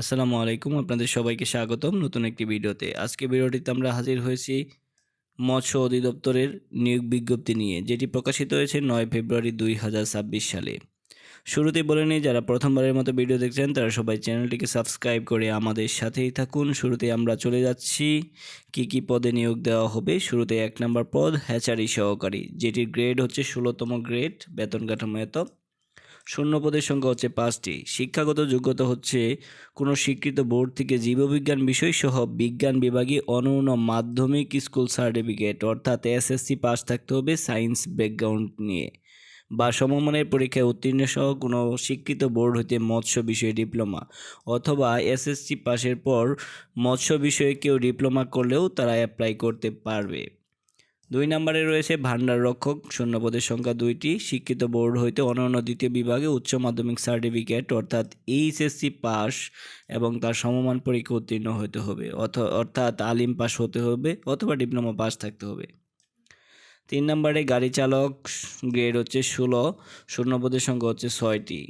আসসালামু আলাইকুম, আপনাদের সবাইকে স্বাগতম নতুন একটি ভিডিওতে। আজকে ভিডিওটিতে আমরা হাজির হয়েছি মৎস্য অধিদপ্তরের নিয়োগ বিজ্ঞপ্তি নিয়ে, যেটি প্রকাশিত হয়েছে নয় ফেব্রুয়ারি দুই হাজার ছাব্বিশ সালে। শুরুতেই বলে নিই, যারা প্রথমবারের মতো ভিডিও দেখছেন, তারা সবাই চ্যানেলটিকে সাবস্ক্রাইব করে আমাদের সাথেই থাকুন। শুরুতে আমরা চলে যাচ্ছি, কি কি পদে নিয়োগ দেওয়া হবে। শুরুতে এক নম্বর পদ, হ্যাচারি সহকারী, যেটির গ্রেড হচ্ছে ষোলোতম গ্রেড বেতন কাঠামো এত। শূন্য পদের সংখ্যা হচ্ছে পাঁচটি। শিক্ষাগত যোগ্যতা হচ্ছে কোনো স্বীকৃত বোর্ড থেকে জীববিজ্ঞান বিষয়সহ বিজ্ঞান বিভাগে অনন্য মাধ্যমিক স্কুল সার্টিফিকেট, অর্থাৎ এসএসসি পাস থাকতে হবে সায়েন্স ব্যাকগ্রাউন্ড নিয়ে। বা সমমানের পরীক্ষায় উত্তীর্ণ সহ কোনো স্বীকৃত বোর্ড হইতে মৎস্য বিষয়ে ডিপ্লোমা, অথবা এসএসসি পাশের পর মৎস্য বিষয়ে কেউ ডিপ্লোমা করলেও তারা অ্যাপ্লাই করতে পারবে। দুই নম্বরে রয়েছে ভান্ডার রক্ষক শূন্যপদের সংখ্যা দুইটি, শিক্ষিত বোর্ড হইতে অন্যান্য দ্বিতীয় বিভাগে উচ্চ মাধ্যমিক সার্টিফিকেট, অর্থাৎ এইচএসসি পাস এবং তার সমমান পরীক্ষা উত্তীর্ণ হতে হবে অর্থাৎ আলিম পাস হতে হবে অথবা ডিপ্লোমা পাস থাকতে হবে। তিন নম্বরে গাড়ি চালক, গ্রেড হচ্ছে ষোলো, শূন্যপদের সংখ্যা হচ্ছে ছয়টি।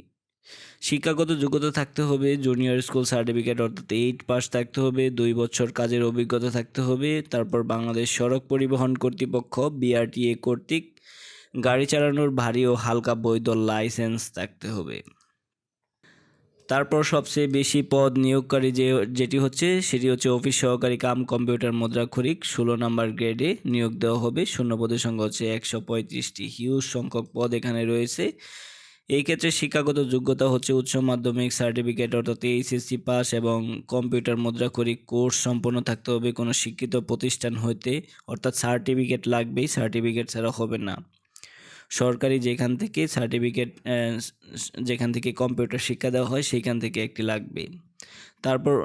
শিক্ষাগত যোগ্যতা থাকতে হবে জুনিয়র স্কুল সার্টিফিকেট অর্থাৎ এইট পাস থাকতে হবে, দুই বছর কাজের অভিজ্ঞতা থাকতে হবে, তারপর বাংলাদেশ সড়ক পরিবহন কর্তৃপক্ষ বিআরটিএ কর্তৃক গাড়ি চালানোর ভারী ও হালকা বৈধ লাইসেন্স থাকতে হবে। তারপর সবচেয়ে বেশি পদ নিয়োগকারী যে, যেটি হচ্ছে, সেটি হচ্ছে অফিস সহকারী কাম কম্পিউটার মুদ্রাক্ষরিক, ষোলো নম্বর গ্রেডে নিয়োগ দেওয়া হবে। শূন্য পদের সংখ্যা হচ্ছে একশো পঁয়ত্রিশটি। হিউজ সংখ্যক পদ এখানে রয়েছে। এই ক্ষেত্রে শিক্ষাগত যোগ্যতা হচ্ছে উচ্চ মাধ্যমিক সার্টিফিকেট, অর্থাৎ এইচএসসি পাস এবং কম্পিউটার মুদ্রাক্ষরিক কোর্স সম্পন্ন থাকতে হবে কোনো শিক্ষিত প্রতিষ্ঠান হইতে, অর্থাৎ সার্টিফিকেট লাগবেই সার্টিফিকেট ছাড়া হবে না। সরকারি যেখান থেকে সার্টিফিকেট যেখান থেকে কম্পিউটার শিক্ষা দেওয়া হয়, সেইখান থেকে একটি লাগবে। তারপর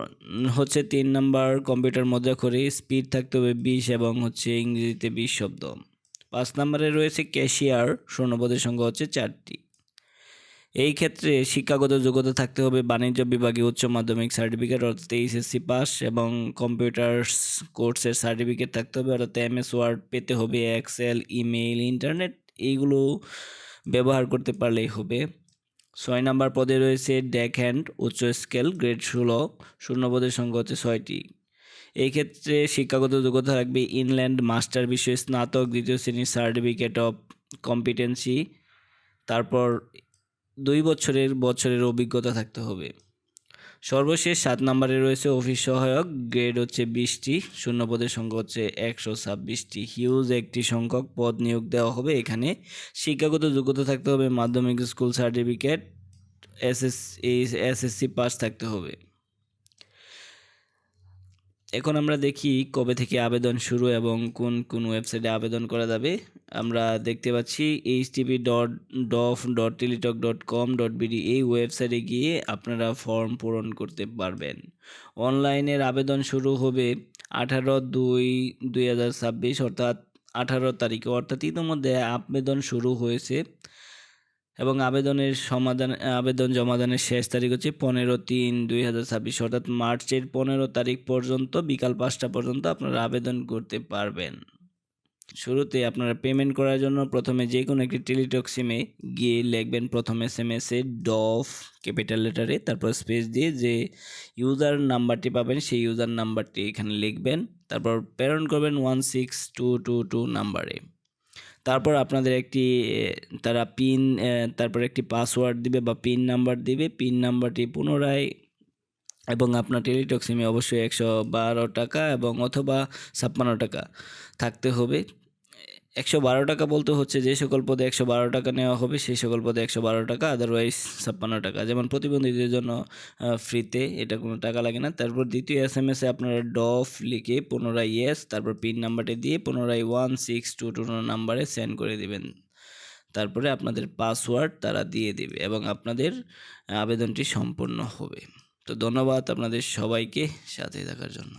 হচ্ছে তিন নাম্বার কম্পিউটার মুদ্রাক্ষরে স্পিড থাকতে হবে বিশ এবং হচ্ছে ইংরেজিতে বিশ শব্দ। পাঁচ নম্বরে রয়েছে ক্যাশিয়ার স্বর্ণপদের সংখ্যা হচ্ছে চারটি। এই ক্ষেত্রে শিক্ষাগত যোগ্যতা থাকতে হবে, বাণিজ্য বিভাগে উচ্চ মাধ্যমিক সার্টিফিকেট অর্থাৎ এইচএসসি পাস এবং কম্পিউটার কোর্সের সার্টিফিকেট থাকতে হবে, অর্থাৎ এমএস ওয়ার্ড পেতে হবে এক্সেল ইমেইল ইন্টারনেট এইগুলো ব্যবহার করতে পারলেই হবে। ছয় নাম্বার পদে রয়েছে ডেক হ্যান্ড উচ্চ স্কেল গ্রেড ষোলো শূন্য পদের সংখ্যা হচ্ছে ছয়টি। এই ক্ষেত্রে শিক্ষাগত যোগ্যতা থাকবে ইনল্যান্ড মাস্টার বিষয়ে স্নাতক, দ্বিতীয় শ্রেণির সার্টিফিকেট অফ কম্পিটেন্সি তারপর দুই বছরের বছরের অভিজ্ঞতা থাকতে হবে। সর্বশেষ সাত নম্বরে রয়েছে অফিস সহায়ক, গ্রেড হচ্ছে বিশটি, শূন্য পদের সংখ্যা হচ্ছে একশো ছাব্বিশটি। হিউজ একটি সংখ্যক পদ নিয়োগ দেওয়া হবে। এখানে শিক্ষাগত যোগ্যতা থাকতে হবে, মাধ্যমিক school certificate SS SSC pass থাকতে হবে। এখন আমরা দেখি কবে থেকে আবেদন শুরু এবং কোন কোন ওয়েবসাইটে আবেদন করা যাবে। আমরা দেখতে পাচ্ছি H TV dot, dof dot, Teletalk dot com dot BD এই ওয়েবসাইটে গিয়ে আপনারা ফর্ম পূরণ করতে পারবেন। অনলাইনের আবেদন শুরু হবে আঠারো দুই দুই হাজার ছাব্বিশ, অর্থাৎ আঠারো তারিখে। অর্থাৎ ইতিমধ্যে আবেদন শুরু হয়েছে। এবং আবেদনের সমাধান, আবেদন জমাদানের শেষ তারিখ হচ্ছে পনেরো তিন দুই হাজার ছাব্বিশ, অর্থাৎ মার্চের পনেরো তারিখ পর্যন্ত, বিকাল পাঁচটা পর্যন্ত আপনারা আবেদন করতে পারবেন। শুরুতে আপনারা পেমেন্ট করার জন্য প্রথমে যে কোনো একটি টেলিটক সিমে গিয়ে লিখবেন প্রথম এস এম এসে ডফ ক্যাপিটাল লেটারে তারপর স্পেস দিয়ে যে ইউজার নাম্বারটি পাবেন, সেই ইউজার নাম্বারটি এখানে লিখবেন, তারপর প্রেরণ করবেন one six two two two নাম্বারে তারপর আপনাদের একটি তারা পিন তারপর একটি পাসওয়ার্ড দিবে বা পিন নাম্বার দিবে। পিন নাম্বারটি পুনরায় এবং আপনার টেলিটক সিমে অবশ্যই একশো বারো টাকা এবং অথবা ছাপ্পান্ন টাকা থাকতে হবে। একশো বারো টাকা বলতে হচ্ছে যে সকল পদে একশো বারো টাকা নেওয়া হবে, সেই সকল পদে একশো বারো টাকা আদারওয়াইজ ছাপ্পান্ন টাকা। যেমন প্রতিবন্ধীদের জন্য ফ্রিতে এটা কোনো টাকা লাগে না। তারপর দ্বিতীয় এস এম এসে আপনারা ডফ লিখে পুনরায় ইয়েস তারপর পিন নাম্বারটি দিয়ে পুনরায় ওয়ান সিক্স টু টু নাম্বারে সেন্ড করে দেবেন। তারপরে আপনাদের পাসওয়ার্ড তারা দিয়ে দেবে এবং আপনাদের আবেদনটি সম্পূর্ণ হবে। তো ধন্যবাদ আপনাদের সবাইকে সাথে থাকার জন্য।